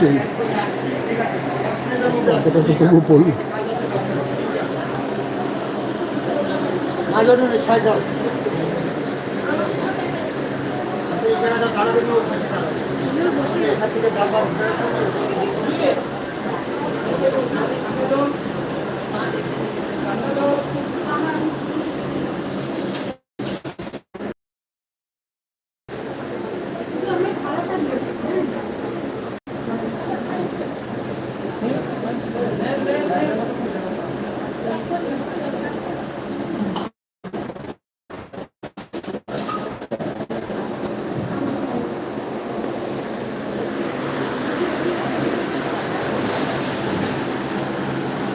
হয়েছে হাতটা তো তবু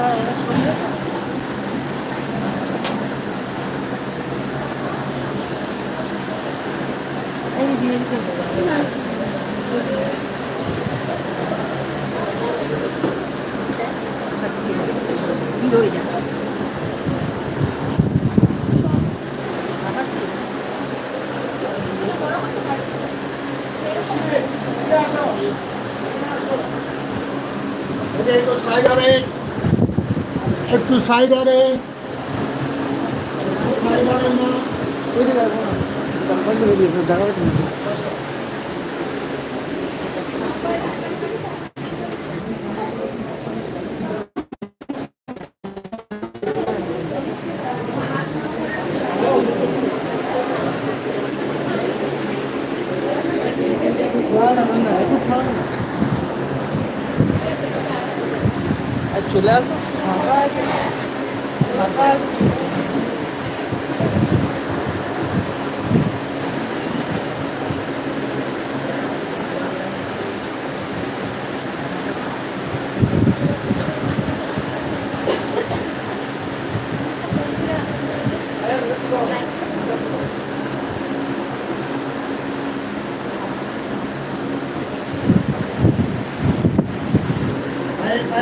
পড়ল একটু সাইড হবে একটু সাইড হবে সাইড হবে না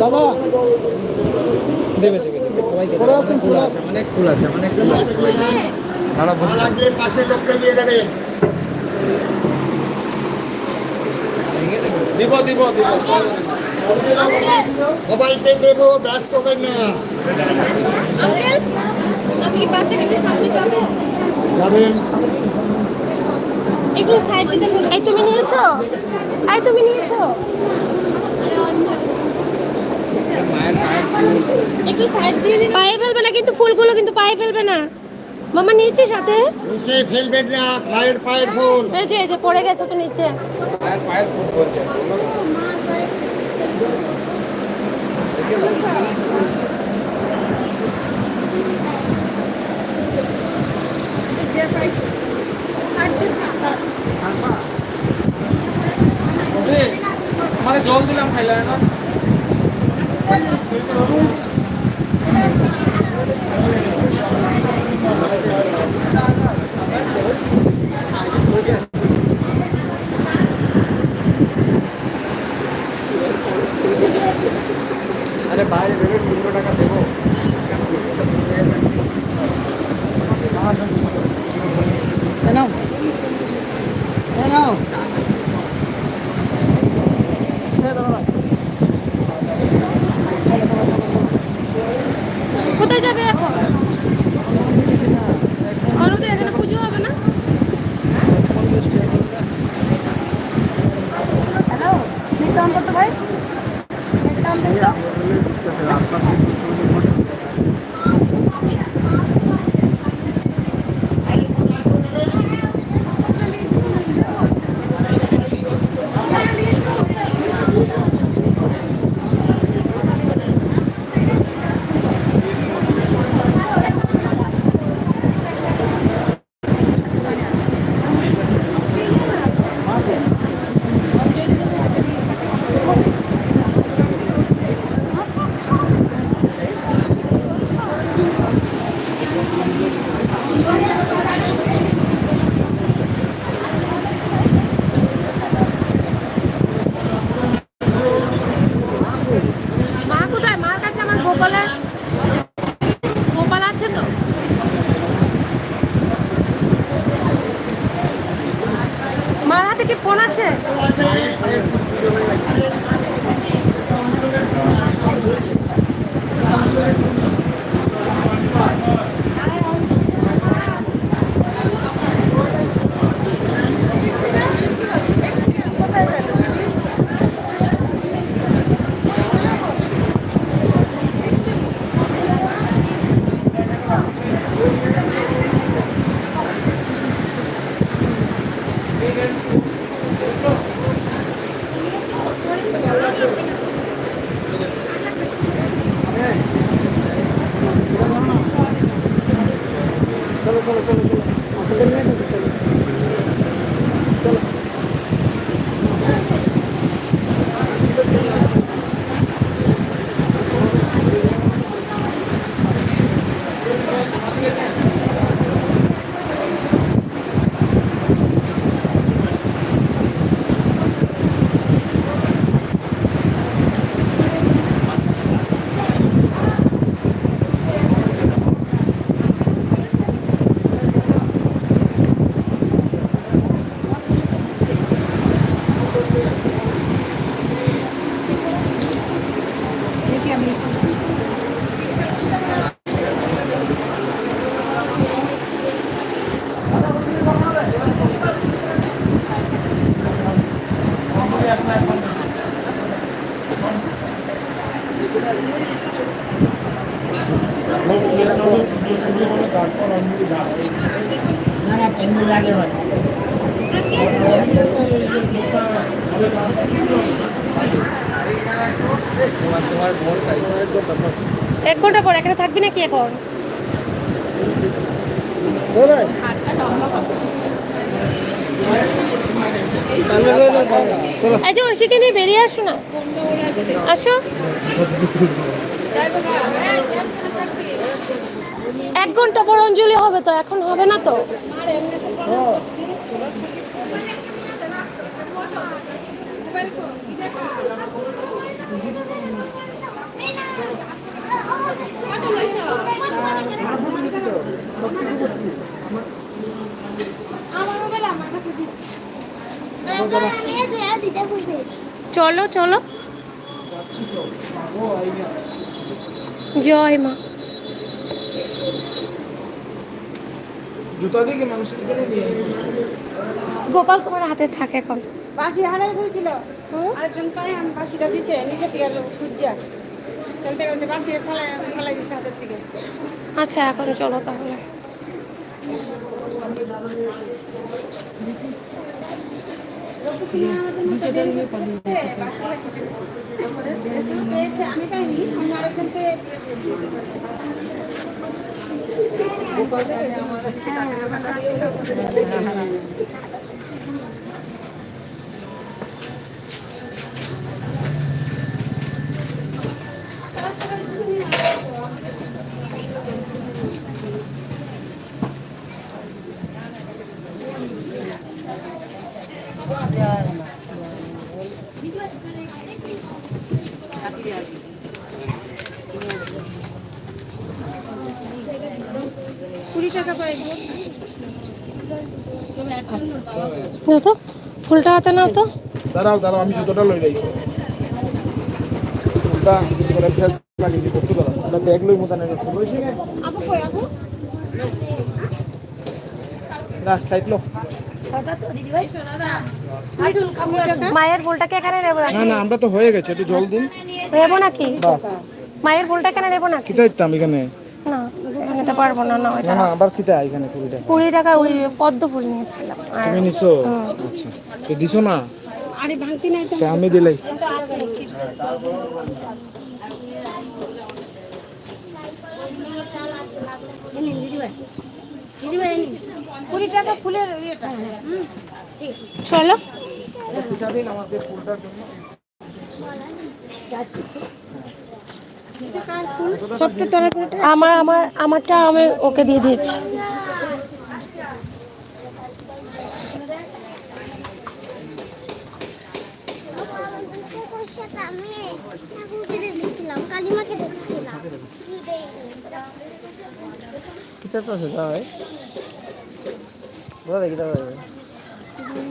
দাদা দেবে দেবে ফুল আছে অনেক ফুল আছে অনেক ফুল আছে। আর লাগলে পাশের লোককে দিয়ে দিব দিব দিব। ব্যস্ত হবেন না। যাবেন? যাবেন। সাইড দিতে এই তুমি নিয়েছো? এই তুমি নিয়েছো মায়ের পায়ের ফুল একটু সাইড দিয়ে দিন পায়ে ফেলবে না কিন্তু ফুলগুলো কিন্তু পায়ে ফেলবে না। মামা নিয়েছে সাথে নিচে ফেলবেন না পায়ের পায়ের ফুল। এই যে এই যে পড়ে গেছে তো নিচে। মায়ের পায়ের ফুল বলছে জল দিলাম খাইলে না? থাকবি নাকি এখন? বেরিয়ে আসো না। আসো। এক ঘণ্টা পর অঞ্জলি হবে তো, এখন হবে না তো? চলো চলো। জয় মা। গোপাল তোমার হাতে থাকে এখন। বাসি হারাই ফেলছিল আরেকজন পায়ে আমি বাসিটা দিছে নিচে থেকে গেল আচ্ছা এখন চলো তাহলে। আমি পাইনি আমি আরেকজন পেয়ে তো ফুলটা হাতে নাও তো। দাঁড়াও দাঁড়াও আমি জুতোটা লই যাই তা করে ফেস লাগে কি করতে ব্যাগ লই কই না সাইড লো। মায়ের ফুলটাকে এখানে নেব? না না আমরা তো হয়ে গেছে একটু জল দিন। নেব নাকি? মায়ের ফুলটা এখানে নেব নাকি? কিতা দিতাম এখানে। না নিতে পারব না না ওইটা না না আবার কিতা এখানে কুড়ি টাকা কুড়ি টাকা ওই পদ্ম ফুল নিয়েছিলাম আর তুমি নিছো? আচ্ছা। তো দিছো না? আরে ভাঙতি নাই তো। আমি দিলাই। হুম, ঠিক। চলো। আমাদের ফুলটার জন্য। ছোট্ট আমার আমার আমারটা আমি ওকে দিয়ে দিয়েছি।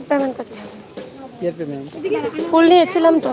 পেমেন্ট করছি। ফুল নিয়েছিলাম তো।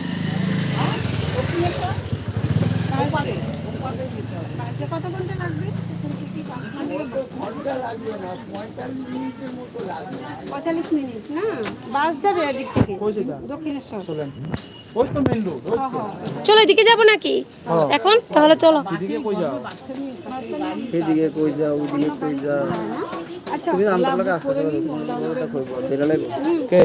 পঁয়তাল্লিশ মিনিট না? বাস যাবে এদিক থেকে। দক্ষিণেশ্বর। চলেন। ওই তো মেন রোড চলো এদিকে যাব নাকি? এখন? তাহলে চলো। এদিকে কই যাও? এদিকে কই যাও ওইদিকে কই যাও। আচ্ছা। তুমি আমার লাগে আসতে পারো ওটা লাগবে কে?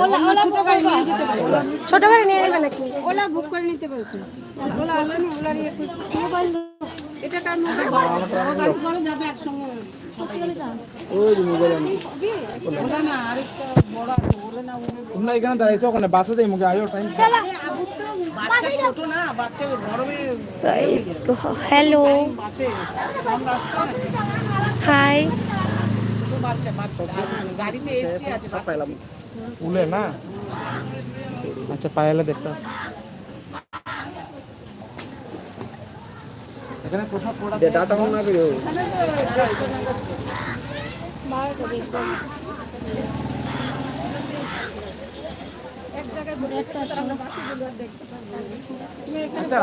ওলা ওলা ছোট গাড়ি নিয়ে যেতে বলছে ছোট গাড়ি নিয়ে নেবে নাকি? ওলা বুক করে নিতে বলছে। ওলা আসেনি ওলার একটু মোবাইল এটা কার মোবাইল গাড়ি করে যাবে একসঙ্গে। ওই যে মোবাইল আমি ওলা না আরেকটা বড় আছে ওলা না ওলা তোমরা এখানে দাঁড়াইছো ওখানে বাসে যাই মুখে আয়ো টাইম হ্যালো হাই পাইলাম। উলে না। আচ্ছা পায়েলে দেখতে এখানে ডাটা অন না আচ্ছা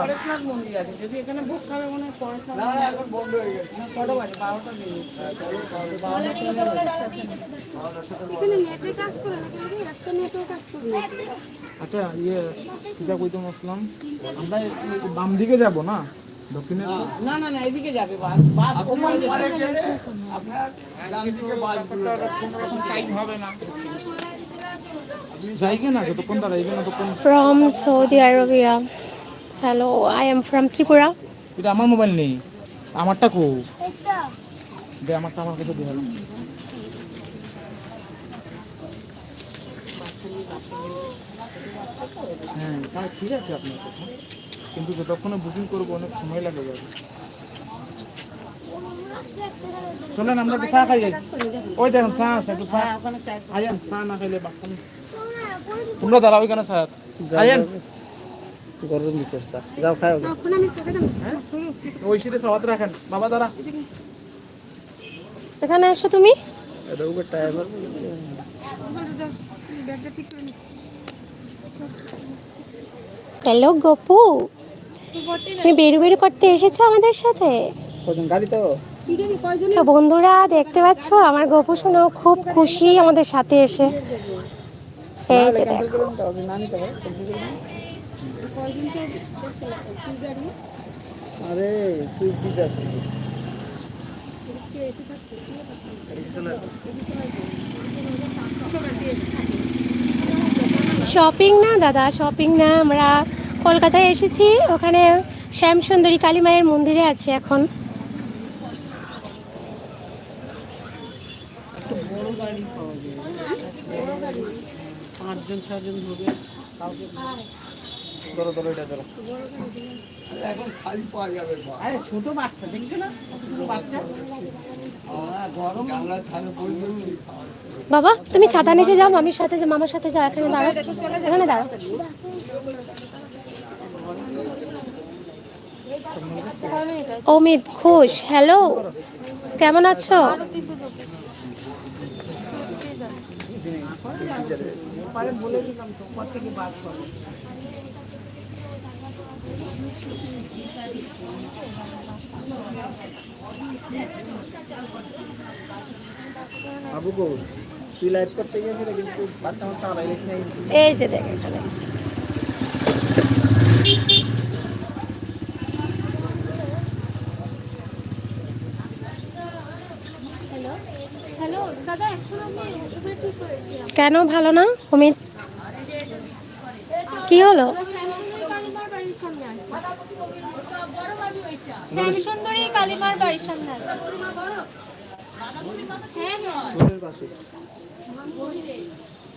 করে আচ্ছা ইয়ে চিন্তা আসলাম আমরা বাম দিকে যাব না? দক্ষিণে না না না এদিকে যাবে বাস বাস টাইম হবে না। যাই না যতক্ষণ দাঁড়াইবে না ততক্ষণ from Saudi Arabia hello I am from Tripura এটা আমার মোবাইল নেই। আমারটা কো? দে আমারটা আমার কাছে দিয়ে হলো হ্যাঁ ঠিক আছে আপনার কথা। কিন্তু যতক্ষণে বুকিং করব অনেক সময় লাগে যাবে। চলেন আমরা একটু চা খাই। ওই দেখেন চা আছে একটু চা। আইয়ান চা না খাইলে বাচ্চা তোমরা দাঁড়াও ওইখানে চা গরম ভিতর চা যাও খাও। দাম ওই সিটে চাওয়াতে রাখেন। বাবা দাঁড়া। এখানে এসো তুমি। এটা উপর টাইমার ব্যাগটা ঠিক করে হ্যালো গপু। তুমি বেরু বেরু করতে এসেছ আমাদের সাথে? কজন? তো? তো বন্ধুরা দেখতে পাচ্ছ আমার গপু শোনাও খুব খুশি আমাদের সাথে এসে। এই যে দেখো। আরে শপিং না দাদা শপিং না আমরা কলকাতায় এসেছি। ওখানে শ্যামসুন্দরী কালী মায়ের মন্দিরে আছি এখন। পাঁচজন ছজন ধরবে ধরো ধরো এটা ধরো আরে ছোট বাচ্চা দেখছ না? বাচ্চা। গরম বাবা তুমি ছাতা নিচে যাও মামির সাথে মামার সাথে যাও এখানে দাঁড়াও। এখানে দাঁড়াও। অমিত ঘোষ হ্যালো কেমন আছো? আবু তুই লাইভ করতে গিয়েছিল কিন্তু এই যে দেখ এখানে হ্যালো হ্যালো দাদা এখন আমি উবের ঠিক করেছিলাম কেন ভালো না অমিত? কি হলো? আছে। হ্যাঁ।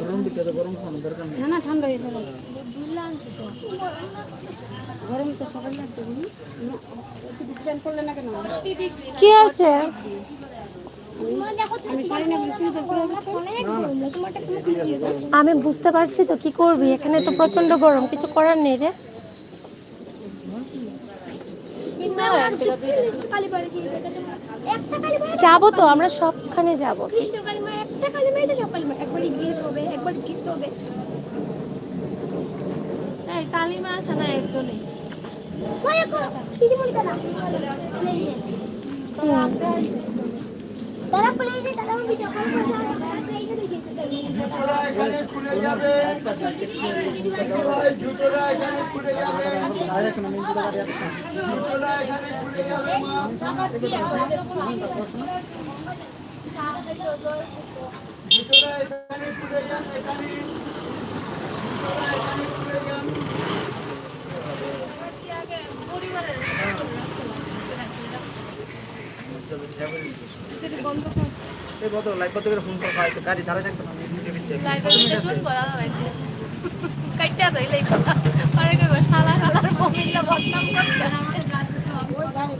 গরম দিকে তো গরম খাওয়ানো দরকার নেই না না ঠান্ডা হয়ে গেল কি আছে? আমি বুঝতে পারছি তো, কি করবি? এখানে তো প্রচণ্ড গরম, কিছু করার নেই রে। যাব তো, আমরা সবখানে যাব। একবারই গিয়ে হবে, একবার গিয়ে হবে। এই কালীমা আছে না একজনই তারা তারা ভিডিও কল করে এখানে খুলে যাবে জুতোটা এখানে খুলে যাবে আর এখন আমি দুটো গাড়ি আছে জুতোটা এখানে খুলে যাবে জুতোটা এখানে খুলে যান এখানে জুতোটা এখানে খুলে যান এই কত লাইভ কত করে ফোন করা হয় গাড়ি ধারে থাকতো না ভিডিও দিতে কাইটা যাইলে আরে কই শালা, শালার বমিলা বদনাম করছে।